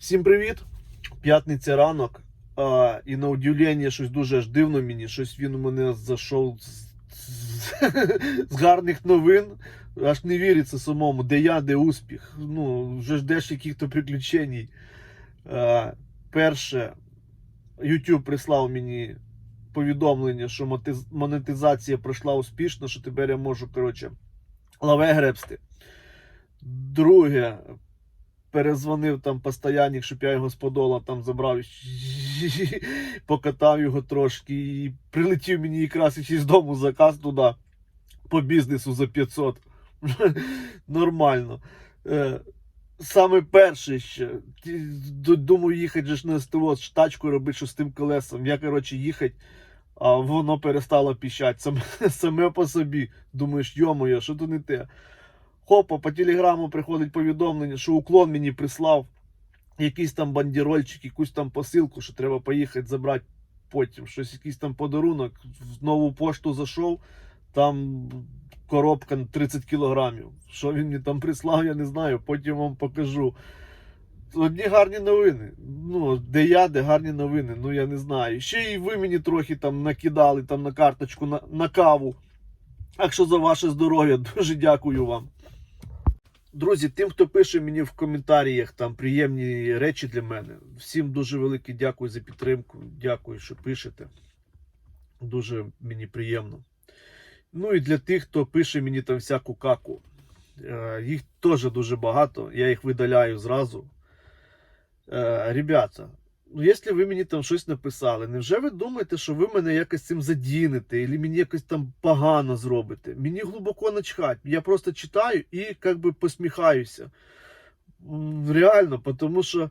Всім привіт! П'ятниця ранок. А, і на удивлення щось дуже аж дивно мені. Щось він у мене зайшов з, з, з гарних новин. Аж не віриться самому, де я, де успіх. Ну, вже ждеш яких-то приключень. А, перше, YouTube прислав мені повідомлення, що монетизація пройшла успішно, що тепер я можу, коротше, лаве гребсти. Друге, перезвонив там постоянник, щоб я його з подола там забрав, покатав його трошки і прилетів мені якраз із дому заказ туди по бізнесу за 500. Нормально. Е, Саме перше ще. Думаю, їхати ж на СТО, тачку робити, що з тим колесом. Я, коротше, їхати, а воно перестало піщати саме, саме по собі. Думаєш, йомоє, що то не те. Хопа, по телеграму приходить повідомлення, що уклон мені прислав якийсь там бандерольчик, якусь там посилку, що треба поїхати забрати потім. Щось, якийсь там подарунок. В нову пошту зайшов, там коробка 30 кілограмів. Що він мені там прислав, я не знаю, потім вам покажу. Одні гарні новини. Ну, де я, де гарні новини, ну я не знаю. Ще й ви мені трохи там накидали там на карточку на, на каву. Так що за ваше здоров'я, дуже дякую вам. Друзі, тим, хто пише мені в коментаріях там приємні речі для мене. Всім дуже велике дякую за підтримку. Дякую, що пишете. Дуже мені приємно. Ну і для тих, хто пише мені там всяку каку. Е, Їх теж дуже багато. Я їх видаляю зразу. Е, Ребята, ну якщо ви мені там щось написали, невже ви думаєте, що ви мене якось цим задінете, або мені якось там погано зробите? Мені глибоко начхать. Я просто читаю і як би посміхаюся. Реально, тому що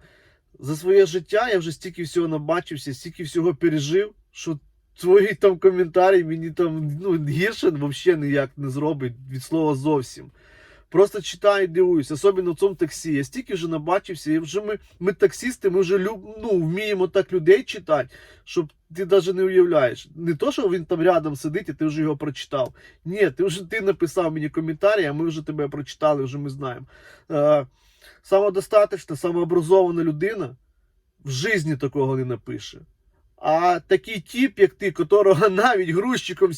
за своє життя я вже стільки всього набачився, стільки всього пережив, що твої там коментарі мені там ну, гірше взагалі ніяк не зробить від слова зовсім. Просто читаю дивуюсь, особливо в цьому таксі. Я стільки вже набачився, і вже ми, ми таксісти, ми вже люб, ну, вміємо так людей читати, щоб ти навіть не уявляєш. Не то, що він там рядом сидить, і ти вже його прочитав. Ні, ти вже ти написав мені коментарі, а ми вже тебе прочитали, вже ми знаємо. Е, самодостаточна, самообразована людина в житті такого не напише. А такий тип, як ти, котрого навіть грузчиком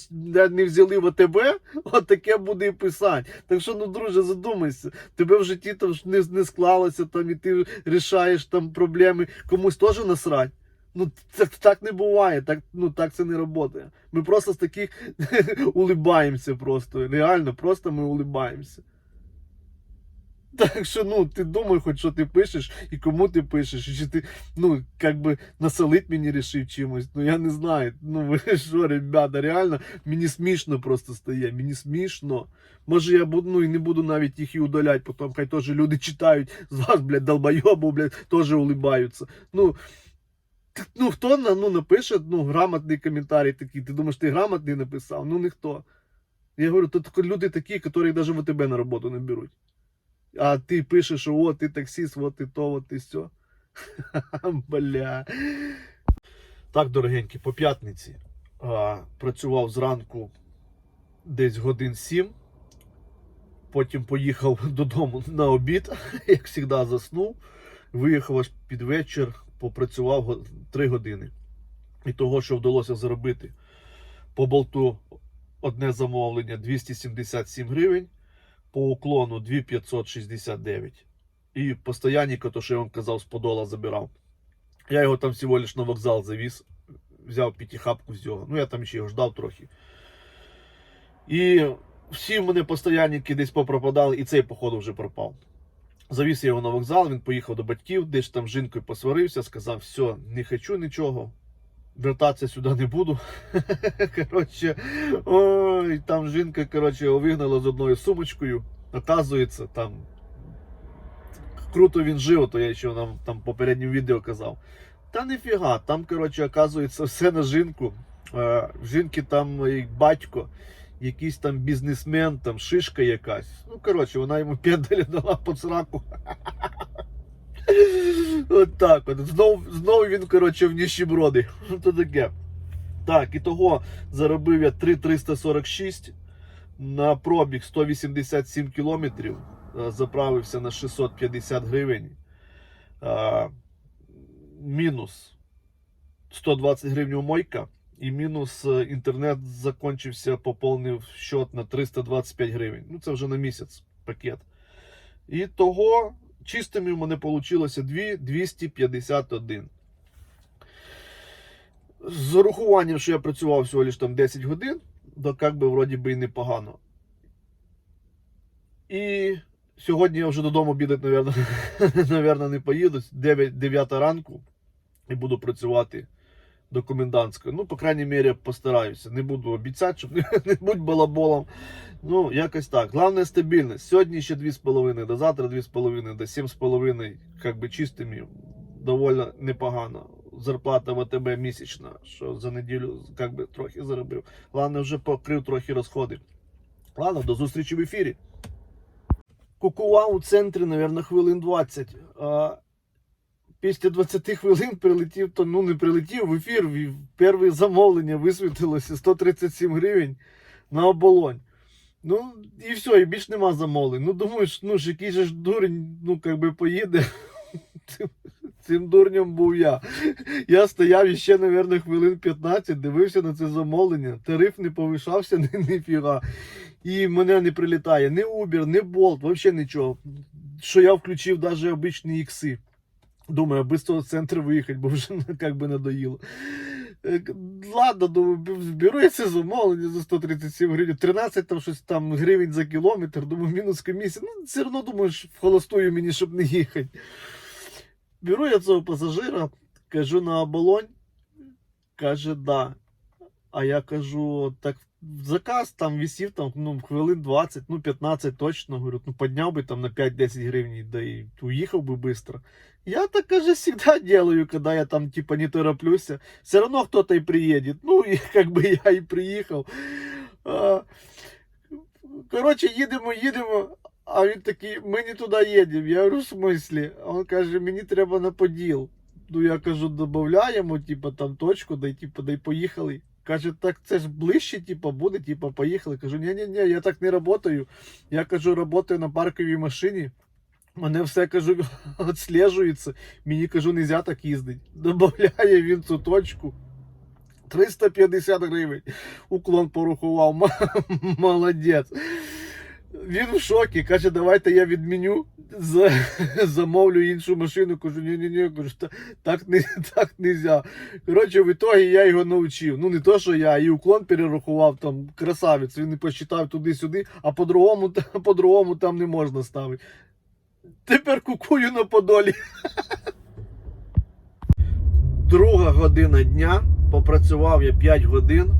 не взяли в АТБ, от таке буде і писати. Так що, ну, друже, задумайся, тебе в житті там не, не склалося, там, і ти рішаєш там проблеми, комусь теж насрать. Ну, так, так не буває, так, ну, так це не працює. Ми просто з таких улибаємося просто. Реально, просто ми улибаємося. Так що, ну, ти думай, хоч що ти пишеш і кому ти пишеш, і чи ти, ну, як би насолить мені рішив чимось. Ну я не знаю. Ну ви що, ребята, реально, мені смішно просто стає. Мені смішно. Може, я буду, ну і не буду навіть їх і удаляти, потім хай теж люди читають з вас, блядь, долбойобу, блядь, теж улибаються. Ну. Ну, хто ну, напише ну, грамотний коментарій такий, ти думаєш, ти грамотний написав? Ну ніхто. Я говорю, то люди такі, які навіть в тебе на роботу не беруть. А ти пишеш, що от ти таксист, от ти то, от ти все. Бля. Так, дорогенькі, по п'ятниці а, працював зранку десь годин 7. Потім поїхав додому на обід, як завжди заснув. Виїхав аж під вечір, попрацював 3 години. І того, що вдалося заробити по болту одне замовлення 277 гривень по уклону 2569. І постоянника, то що я вам казав, з подола забирав. Я його там всього лиш на вокзал завіз, взяв п'ятихапку з його. Ну, я там ще його ждав трохи. І всі в мене постоянники десь попропадали, і цей, походу, вже пропав. Завіз я його на вокзал, він поїхав до батьків, десь там з жінкою посварився, сказав, все, не хочу нічого. Вертатися сюди не буду. Коротше, ой, там жінка, коротше, вигнала з одною сумочкою. Оказується, там круто він жив, то я ще нам там попередньому відео казав. Та ніфіга, там, коротше, оказується все на жінку. Е, в жінки там і батько, якийсь там бізнесмен, там шишка якась. Ну, коротше, вона йому п'ятдалі дала по сраку. От так от. Знов, знов він, коротше, в ніщеброди. То таке. Так, і того заробив я 3,346 на пробіг 187 кілометрів. Е, Заправився на 650 гривень. Е, мінус 120 гривень мойка, і мінус е, інтернет закінчився, поповнив счет на 325 гривень. Ну, це вже на місяць пакет. І того чистими в мене вийшло 2 251. З урахуванням, що я працював всього лиш там 10 годин, то як би вроді би і непогано. І сьогодні я вже додому бідати, навірно, не поїду. 9, 9 ранку і буду працювати до комендантської. Ну, по крайній мірі, постараюся. Не буду обіцяти, щоб не, будь балаболом. Ну, якось так. Головне стабільність. Сьогодні ще 2,5, до завтра 2,5, до 7,5, як би чистими, доволі непогано. Зарплата в АТБ місячна, що за неділю як би, трохи заробив. Головне, вже покрив трохи розходи. Ладно, до зустрічі в ефірі. Кукував у центрі, мабуть, хвилин 20. Після 20 хвилин прилетів, то ну не прилетів в ефір. в- Перше замовлення висвітилося 137 гривень на оболонь. Ну, і все, і більш нема замовлень. Ну, думаєш, ну ж який же ж дурень, ну, би поїде. Цим- Цим дурнем був я. Я стояв іще, мабуть, хвилин 15, дивився на це замовлення. Тариф не повишався ні, ніфіга. І мене не прилітає ні Uber, ні Bolt, взагалі нічого. Що я включив навіть обичні ікси. Думаю, аби з того центру виїхати, бо вже як би надоїло. Е, Ладно, думаю, б- зберу я це замовлення за 137 гривень. 13 там щось там гривень за кілометр. Думаю, мінус комісія. Ну, все одно думаєш, вхолостую мені, щоб не їхати. Беру я цього пасажира, кажу на оболонь. Каже, да. А я кажу, так заказ там висів там, ну, хвилин 20, ну 15 точно. Говорю, ну підняв би там на 5-10 гривень, да і уїхав би быстро. Я так, каже, всегда делаю, когда я там типа не тороплюся. Все равно кто-то и приедет. Ну, и как бы я и приїхав. А, короче, їдемо, їдемо. А він такий, ми не туди їдемо. Я говорю, в смислі? А каже, мені треба на поділ. Ну, я кажу, додаємо, типа, там точку, дай, типа, дай поїхали. Каже, так це ж ближче, типу, буде, типу, поїхали. Кажу, ні-ні-ні, я так не працюю. Я кажу, працюю на парковій машині. Мене все кажу, відслежується. Мені кажу, нельзя так їздити. Добавляє він цю точку. 350 гривень. Уклон порахував. Молодець. Він в шокі. Каже, давайте я відміню, за, замовлю іншу машину. Кажу, ні ні ні кажу, так не так нельзя. Коротше, в ітогі я його навчив. Ну не то, що я, і уклон перерахував там красавець. Він не посчитав туди-сюди, а по-другому, по-другому там не можна ставити. Тепер кукую на подолі. Друга година дня. Попрацював я 5 годин,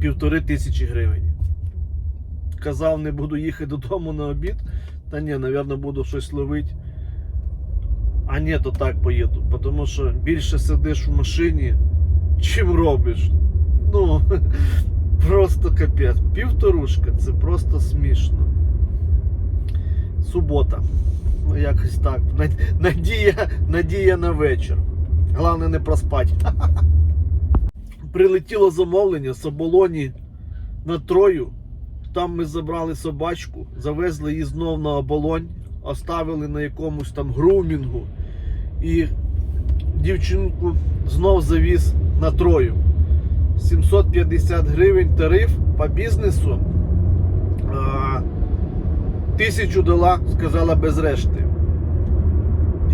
півтори тисячі гривень. Казав, не буду їхати додому на обід. Та ні, напевно, буду щось ловити. А ні, то так поїду. Тому що більше сидиш в машині, чим робиш. Ну, просто капець. Півторушка, це просто смішно субота. Ну, якось так. Надія, надія на вечір. Головне не проспати. Прилетіло замовлення з оболоні на Трою. Там ми забрали собачку, завезли її знов на оболонь, оставили на якомусь там грумінгу. І дівчинку знов завіз на Трою. 750 гривень тариф по бізнесу. А, Тисячу дала, сказала без решти.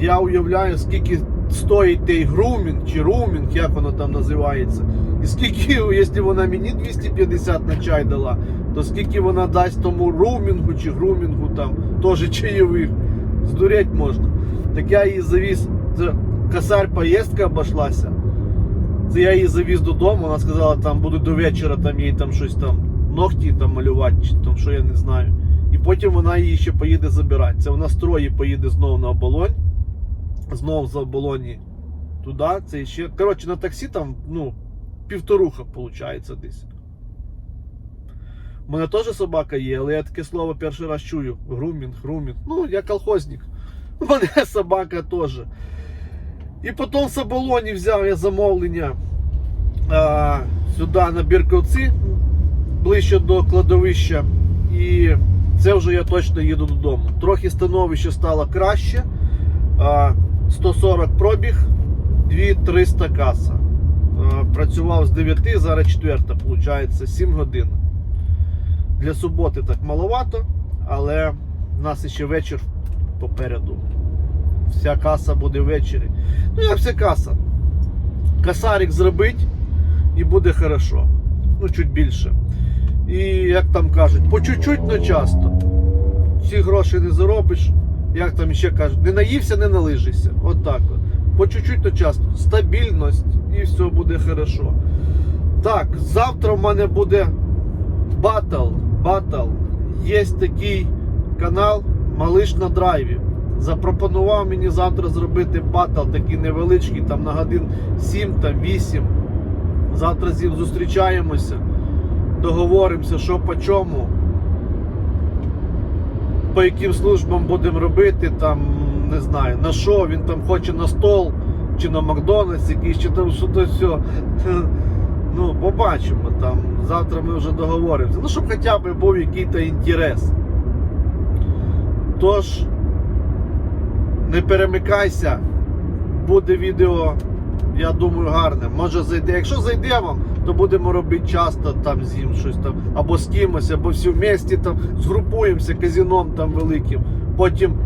Я уявляю, скільки стоїть той грумінг чи румінг, як воно там називається. І скільки, якщо вона мені 250 на чай дала, то скільки вона дасть тому румінгу чи грумінгу там, теж чайових. Здуріть можна. Так я її завіз, це косарь поїздка обошлася. Це я її завіз додому, вона сказала, там буду до вечора там їй там щось там ногті там малювати, чи там що я не знаю. І потім вона її ще поїде забирати. Це вона з Трої поїде знову на оболонь. Знову з оболоні туди. Це ще. Коротше, на таксі там, ну, півторуха виходить десь. У мене теж собака є, але я таке слово перший раз чую. Грумінг, грумінг. Ну, я колхозник. У мене собака теж. І потім з оболоні взяв я замовлення а, сюди на Бірковці, ближче до кладовища. І це вже я точно їду додому. Трохи становище стало краще. А, 140 пробіг. 2300 каса. Е, Працював з 9, зараз 4, виходить 7 годин. Для суботи так маловато, але в нас ще вечір попереду. Вся каса буде ввечері. Ну, як вся каса. Касарик зробить і буде хорошо. Ну, чуть більше. І як там кажуть, по чуть-чуть, но часто. Ці гроші не заробиш. Як там ще кажуть, не наївся, не налижися. От так от. По чуть-чуть, то часто. Стабільність і все буде хорошо. Так, завтра в мене буде батл. Батл. Є такий канал Малиш на драйві. Запропонував мені завтра зробити батл такий невеличкий, там на годин 7 там 8. Завтра з ним зустрічаємося, договоримося, що по чому, по яким службам будемо робити, там, не знаю, на що він там хоче на стол, чи на Макдональдс, якийсь, чи там що то все. Ну, побачимо там. Завтра ми вже договоримося. Ну, щоб хоча б був якийсь інтерес. Тож, не перемикайся, буде відео, я думаю, гарне. Може зайде. Якщо зайде вам, то будемо робити часто там з ним щось там, або з кимось, або всі вместе там згрупуємося казіном там великим. Потім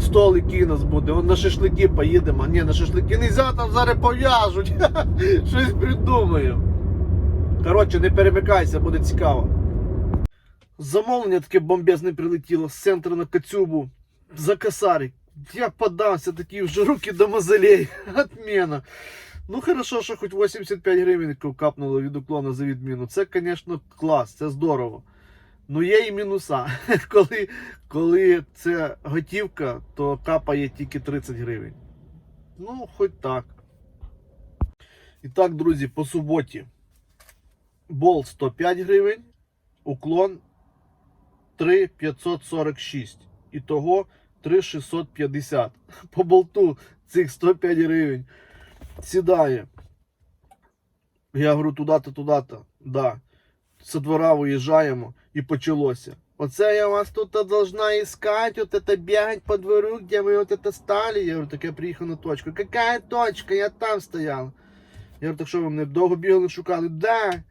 столик у нас буде. Вон на шашлики поїдемо. Ні, на шашлики не можна, там зараз пов'яжуть. Щось придумаємо. Коротше, не перемикайся, буде цікаво. Замовлення таке бомбезне прилетіло з центру на Кацюбу за косарик. Я подався, такі вже руки до мозолей. Отмена. Ну хорошо, що хоч 85 гривень капнуло від уклона за відміну. Це, звісно, клас, це здорово. Ну є і мінуса. Коли, коли це готівка, то капає тільки 30 гривень. Ну, хоч так. І так, друзі, по суботі. Бол 105 гривень, уклон 3,546. Ітого 3,650. По болту цих 105 гривень Сідає. Я говорю, туди-то, туди-то. Да. Со двора виїжджаємо і почалося. Оце я вас тут должна искать, вот это бегать по двору, где вы вот это стали. Я говорю, так я приїхав на точку. Какая точка? Я там стоял. Я говорю, так що ви мене довго бігали, шукали? Да.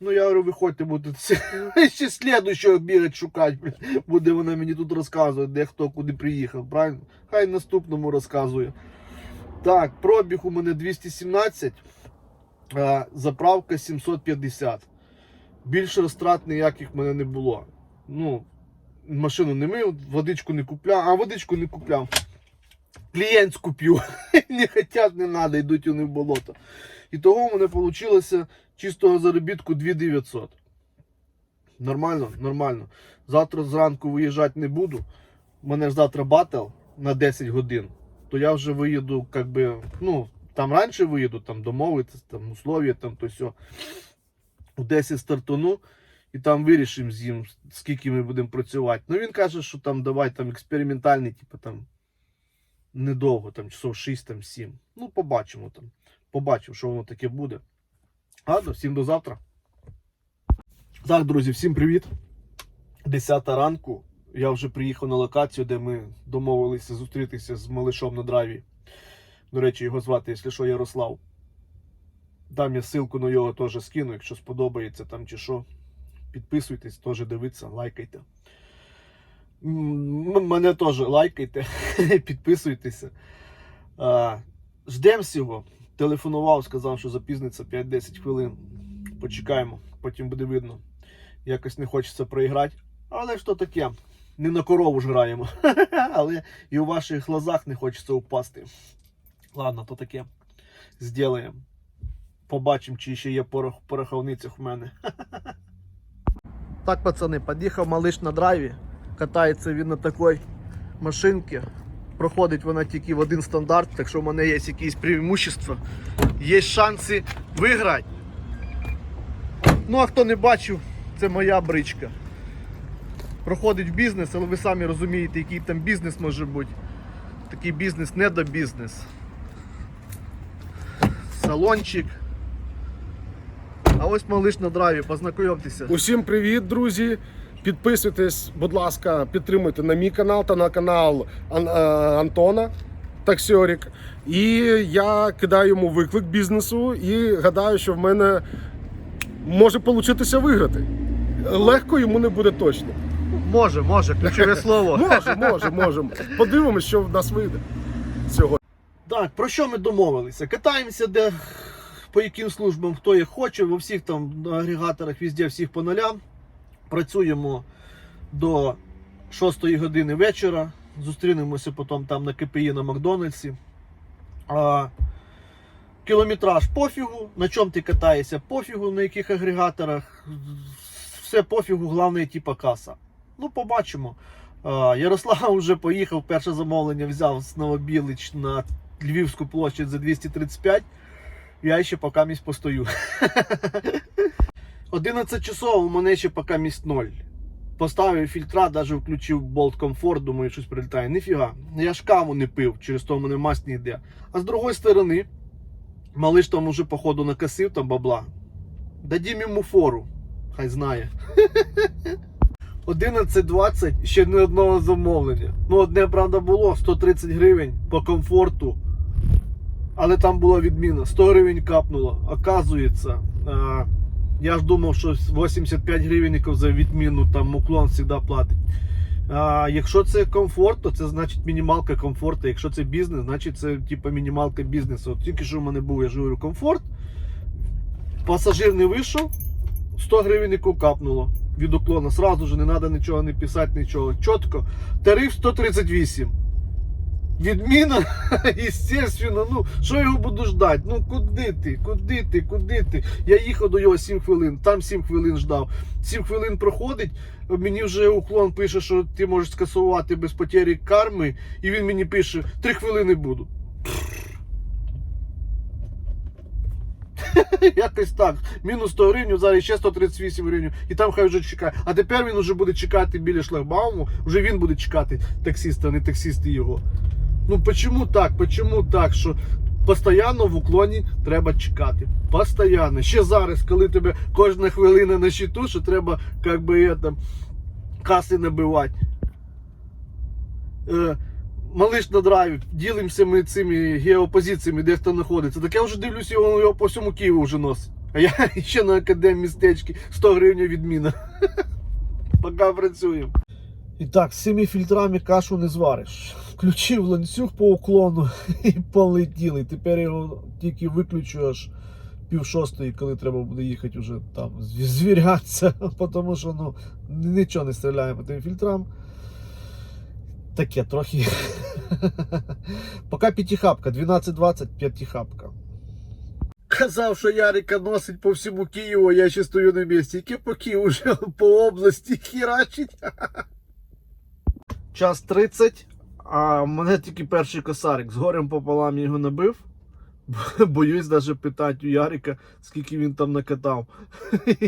Ну, я говорю, виходьте, будете ще слідущого бігати шукати. блін. Буде вона мені тут розказувати, де хто куди приїхав, правильно? Хай наступному розказує. Так, пробіг у мене 217, а заправка 750. Більше розтрат ніяких в мене не було. Ну, машину не мив, водичку не купляв, а водичку не купляв. Клієнтську п'ю. не хотять, не треба, йдуть вони в болото. І того в мене вийшло чистого заробітку 2900. Нормально, нормально. Завтра зранку виїжджати не буду. У мене завтра батл на 10 годин. То я вже виїду, как би, ну, там раніше виїду, там домовитися, там условия, там то все. У 10 стартану і там вирішимо з ним, скільки ми будемо працювати. Ну він каже, що там давай там експериментальний, типу там недовго, там часов 6, там 7. Ну, побачимо там. Побачимо, що воно таке буде. Ладно, всім до завтра. Так, друзі, всім привіт. 10 ранку. Я вже приїхав на локацію, де ми домовилися зустрітися з малишом на драйві. До речі, його звати, якщо що, Ярослав. Там я ссылку на його теж скину, якщо сподобається там чи що. Підписуйтесь, теж дивіться, лайкайте. М, Мене теж лайкайте, підписуйтеся. А, Ждемо всього. Телефонував, сказав, що запізниться 5-10 хвилин. Почекаємо, потім буде видно. Якось не хочеться проіграти. Але що таке? Не на корову ж граємо. Але і у ваших глазах не хочеться упасти. Ладно, то таке. Зділаємо. Побачимо, чи ще є порох в пороховницях в мене. Так, пацани, під'їхав малиш на драйві. Катається він на такій машинці. Проходить вона тільки в один стандарт, так що в мене є якісь преимущества. Є шанси виграти. Ну, а хто не бачив, це моя бричка. Проходить в бізнес, але ви самі розумієте, який там бізнес може бути. Такий бізнес не до бізнес. Салончик. А ось малиш на драйві, познайомтеся. Усім привіт, друзі! Підписуйтесь, будь ласка, підтримуйте на мій канал та на канал Ан- е, Антона. таксіорік. І я кидаю йому виклик бізнесу і гадаю, що в мене може получитися виграти. Легко йому не буде точно. Може, може, ключове слово. Може, може, може. Подивимось, що в нас вийде сьогодні. Так, про що ми домовилися? Катаємося де по яким службам хто як хоче, во всіх там агрегаторах, везде всіх по нулям. Працюємо до 6 години вечора. Зустрінемося потім там на КПІ на Макдональдсі. А, кілометраж пофігу, на чому ти катаєшся, пофігу, на яких агрегаторах. Все пофігу, головне, типа каса. Ну, побачимо. Ярослав вже поїхав, перше замовлення взяв з Новобілич на Львівську площадь за 235. Я ще поки місць постою. 11 часов у мене ще поки місць 0. Поставив фільтра, навіть включив болт комфорт, думаю, щось прилітає. Ніфіга. Я ж каву не пив, через то в мене масть не йде. А з другої сторони, малиш там уже, походу, накосив там бабла. Дадім йому фору. Хай знає. 11.20 ще не одного замовлення. Ну, одне, правда, було 130 гривень по комфорту. Але там була відміна. 100 гривень капнуло. Оказується, а, я ж думав, що 85 гривень за відміну там уклон завжди платить. А, якщо це комфорт, то це значить мінімалка комфорту. Якщо це бізнес, значить це типу мінімалка бізнесу. От тільки що в мене був, я ж говорю, комфорт. Пасажир не вийшов, 100 гривень капнуло від уклона. Сразу же не треба нічого не писати, нічого. Чітко. Тариф 138. Відміна, естественно, ну що його буду ждати? Ну куди ти? Куди ти? Куди ти? Я їхав до його 7 хвилин, там 7 хвилин ждав. 7 хвилин проходить, мені вже уклон пише, що ти можеш скасувати без потері карми, і він мені пише 3 хвилини буду. Якось так. Мінус 100 гривень, зараз ще 138 гривень, і там хай вже чекає. А тепер він вже буде чекати біля шлагбауму, вже він буде чекати таксиста, а не таксисти його. Ну почему так? Почему так? Що постійно в уклоні треба чекати. Постоянно. Ще зараз, коли тебе кожна хвилина на щиту, що треба як би это, каси набивати. Е, малиш на драйві, ділимося ми цими геопозиціями, де хто знаходиться. Так я вже дивлюся, його, його по всьому Києву вже носить. А я ще на академії містечки 100 гривень відміна. Поки працюємо. І так, з цими фільтрами кашу не звариш. Включив ланцюг по уклону і полетіли. Тепер його тільки виключу пів шостої, коли треба буде їхати вже там звірятися, тому що ну, нічого не стріляє по тим фільтрам. Таке трохи. Поки п'ятихапка, 12-20 п'ятихапка. Казав, що Ярика носить по всьому Києву, а я ще стою на місці. Яке по Києву вже по області хірачить. Час 30, а в мене тільки перший косарик. З горем пополам його набив. Боюсь навіть питати у Ярика, скільки він там накатав.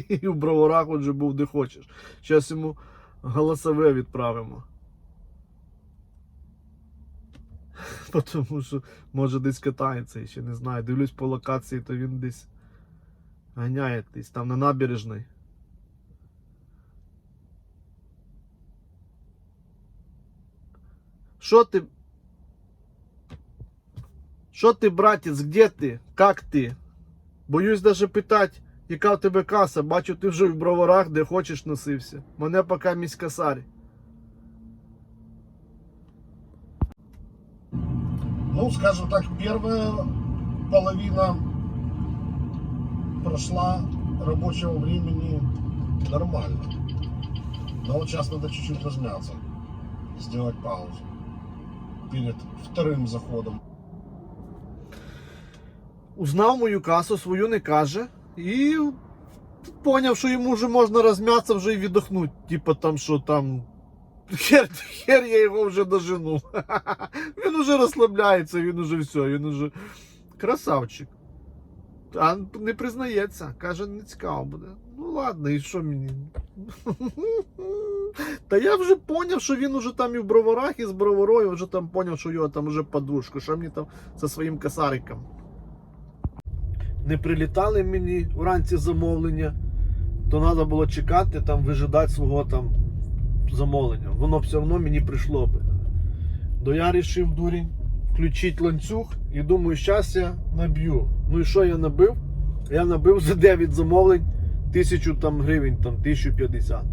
І в броварах вже був де хочеш. Зараз йому голосове відправимо. Тому що може десь катається, я ще не знаю. Дивлюсь по локації, то він десь ганяє десь там на набережній. Що ти? Що ти, братець, где ти? Как ти? Боюсь даже питати, яка в тебе каса. Бачу, ти вже в броварах, де хочеш носився. Мене поки місь Ну, скажем так, первая половина прошла рабочего времени нормально. Но вот сейчас надо чуть-чуть размяться, сделать паузу перед вторым заходом. Узнав мою касу, свою не каже. І поняв, що йому вже можна розм'ятися вже і віддохнути. Типа там, що там. Хер, хер я його вже дожену. Він уже розслабляється, він уже все, він уже красавчик. А не признається, каже, не цікаво буде. Ну ладно, і що мені? Та я вже поняв, що він уже там і в броварах, і з броварою вже там поняв, що його там вже подружка, що мені там зі своїм косариком. Не прилітали мені вранці замовлення, то треба було чекати, там, вижидати свого там замовлення. Воно все одно мені прийшло би. То я рішив дурень включити ланцюг і думаю, зараз я наб'ю. Ну і що я набив? Я набив за 9 замовлень тисячу там гривень, там 1050.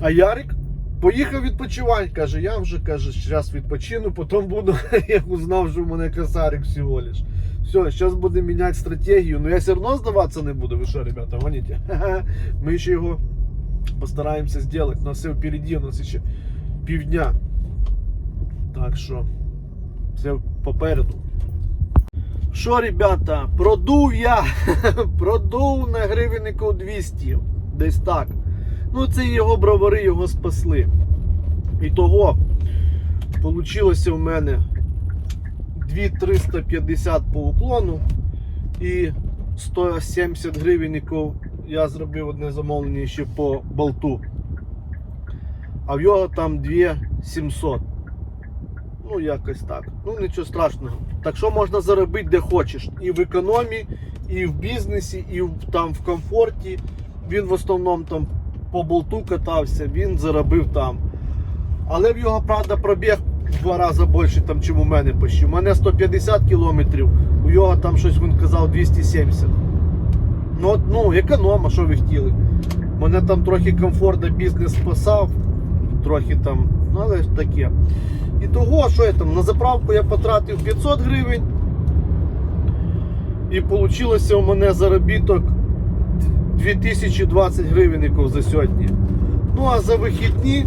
А Ярик поїхав відпочивати. Каже, я вже каже, зараз відпочину, потім буду, я узнав, що в мене косарик всього лиш. Все, зараз будемо міняти стратегію. Ну я все одно здаватися не буду. Ви що, ребята, гоните? Ми ще його постараємося зробити. У нас все впереді, у нас ще півдня. Так що, все попереду. Що, ребята, продув я, продув на гривеннику 200. Десь так. Ну, це його бровари його спасли. І того получилося в мене 2350 по уклону і 170 гривенників я зробив одне замовлення ще по болту. А в його там 2700. Ну, якось так. Ну, нічого страшного. Так що можна заробити де хочеш. І в економії, і в бізнесі, і в, там в комфорті. Він в основному там по болту катався, він заробив там. Але в його, правда, пробіг в два рази більше, там, чим у мене почти. У мене 150 кілометрів, у його там щось він казав 270. Ну, ну, економа, що ви хотіли. Мене там трохи комфортно бізнес спасав, трохи там, ну але таке. І того, що я там, на заправку я потратив 500 гривень. І вийшло у мене заробіток 2020 гривень за сьогодні. Ну а за вихідні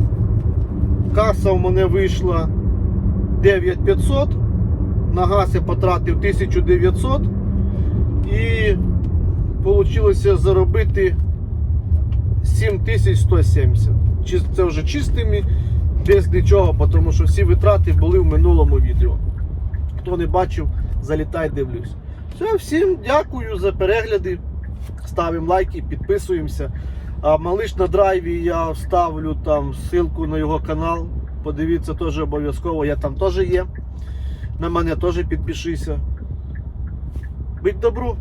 каса у мене вийшла 9500. На газ я потратив 1900 і вийшло заробити 7170. Це вже чистими, без нічого, тому що всі витрати були в минулому відео. Хто не бачив, залітай, дивлюсь. Все, всім дякую за перегляди. Ставимо лайки, підписуємося. А малиш на драйві я вставлю там ссылку на його канал. Подивіться теж обов'язково, я там теж є. На мене теж підпишися. Будь добру!